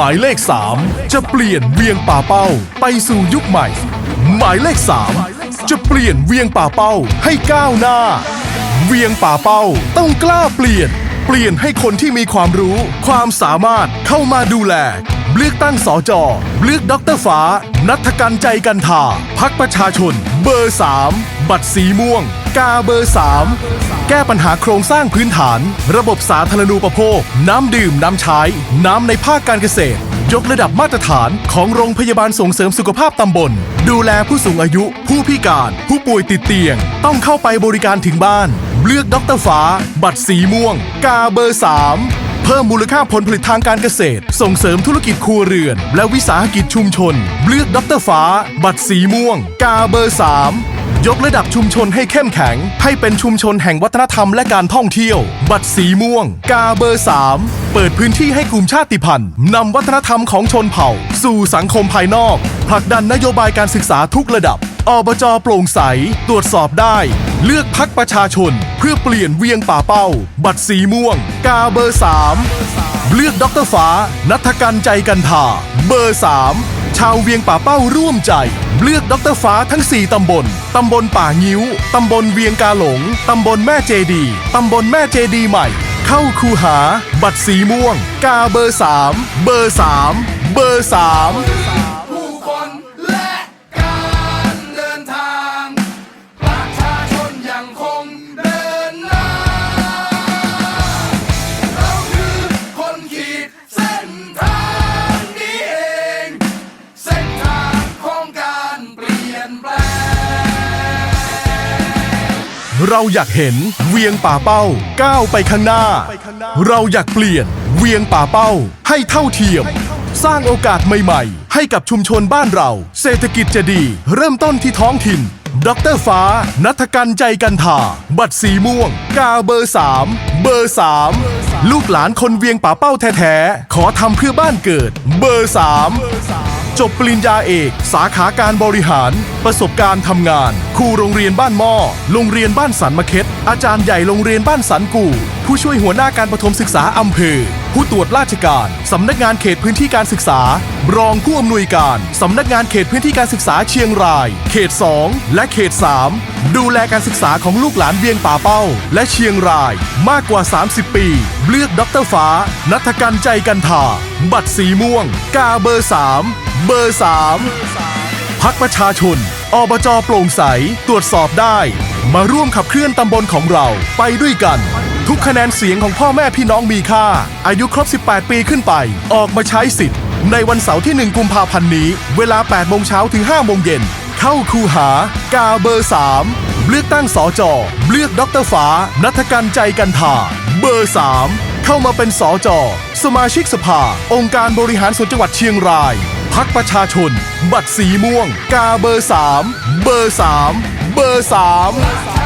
มายเลข 3 จะเปลี่ยนเวียงป่าเป้าไปสู่ยุคใหม่ หมายเลข 3 จะเปลี่ยนเวียงป่าเป้าให้ก้าวหน้า เวียงป่าเป้าต้องกล้าเปลี่ยน เปลี่ยนให้คนที่มีความรู้ ความสามารถเข้ามาดูแลเลือกตั้งสอจอเลือกด็อกเตอร์ฟ้า นัทกันใจกันทาพักประชาชน เบอร์ 3 บัตรสีม่วง กาเบอร์ 3 แก้ปัญหาโครงสร้างพื้นฐาน ระบบสาธารณูปโภค น้ำดื่มน้ำใช้ น้ำในภาคการเกษตร ยกระดับมาตรฐานของโรงพยาบาลส่งเสริมสุขภาพตำบล ดูแลผู้สูงอายุ ผู้พิการ ผู้ป่วยติดเตียง ต้องเข้าไปบริการถึงบ้าน เลือกด็อกเตอร์ฟ้า บัตรสีม่วง กาเบอร์ 3เพิ่มมูลค่าผลผลิตทางการเกษตร ส่งเสริมธุรกิจครัวเรือน และวิสาหกิจชุมชน เลือกด็อกเตอร์ฟ้า บัตรสีม่วง กาเบอร์ 3 ยกระดับชุมชนให้เข้มแข็ง ให้เป็นชุมชนแห่งวัฒนธรรมและการท่องเที่ยว บัตรสีม่วง กาเบอร์ 3 เปิดพื้นที่ให้กลุ่มชาติพันธุ์นำวัฒนธรรมของชนเผ่า สู่สังคมภายนอกผลักดันนโยบายการศึกษาทุกระดับอบจโปร่งใส ตรวจสอบได้ เลือกพักประชาชน เพื่อเปลี่ยนเวียงป่าเป้า บัตรสีม่วง กาเบอร์ 3 เลือกด็อกเตอร์ฟ้า นัทกันใจกันทาเบอร์ 3 ชาวเวียงป่าเป้าร่วมใจ เลือกด็อกเตอร์ฟ้าทั้ง 4 ตำบล ตำบลป่างิ้ว ตำบลเวียงกาหลง ตำบลแม่เจดี ตำบลแม่เจดีใหม่ เข้าคูหา บัตรสีม่วง กาเบอร์ 3 เบอร์ 3 เบอร์ 3 เราอยากเห็นเวียงป่าเป้าก้าวไปข้างหน้า เราอยากเปลี่ยนเวียงป่าเป้าให้เท่าเทียม สร้างโอกาสใหม่ๆ ให้กับชุมชนบ้านเรา เศรษฐกิจจะดี เริ่มต้นที่ท้องถิ่นดอกเตอรฟ้า นัทกันใจกันทาบัตรสีม่วง กาเบอร์3เบอร์3ลูกหลานคนเวียงป่าเป้าแท้ๆขอทำเพื่อบ้านเกิด เบอร์3 จบปริญญาเอก สาขาการบริหาร ประสบการณ์ทำงาน ครูโรงเรียนบ้านหม้อโรงเรียนบ้านสันมะเข็ดอาจารย์ใหญ่โรงเรียนบ้านสันกู่ ผู้ช่วยหัวหน้าการประถมศึกษาอำเภอ ผู้ตรวจราชการ สำนักงานเขตพื้นที่การศึกษา รองผู้อำนวยการ สำนักงานเขตพื้นที่การศึกษาเชียงราย เขต 2 และเขต 3 ดูแลการศึกษาของลูกหลานเวียงป่าเป้า และเชียงรายมากกว่า 30 ปี เลือกดรฟ้า นัทกันใจกันทาบัตรสีม่วง กาเบอร์ 3 เบอร์ 3 พักประชาชน อบจโปร่งใส ตรวจสอบได้ มาร่วมขับเคลื่อนตำบลของเราไปด้วยกัน ทุกคะแนนเสียงของพ่อแม่พี่น้องมีค่า อายุครบ 18 ปีขึ้นไป ออกมาใช้สิทธิ์ ในวันเสาร์ที่ 1 กุมภาพันธ์นี้ เวลา 8 โมงเช้าถึง 5 โมงเย็น เข้าคูหากาเบอร์ 3 เลือกตั้งสอจอเลือกดรฟ้า นัทกันใจกันทาเบอร์ 3 เข้ามาเป็นสอจอสมาชิกสภา องค์การบริหารส่วนจังหวัดเชียงรายพักประชาชน บัตรสีม่วง กาเบอร์ 3 เบอร์ 3 เบอร์ 3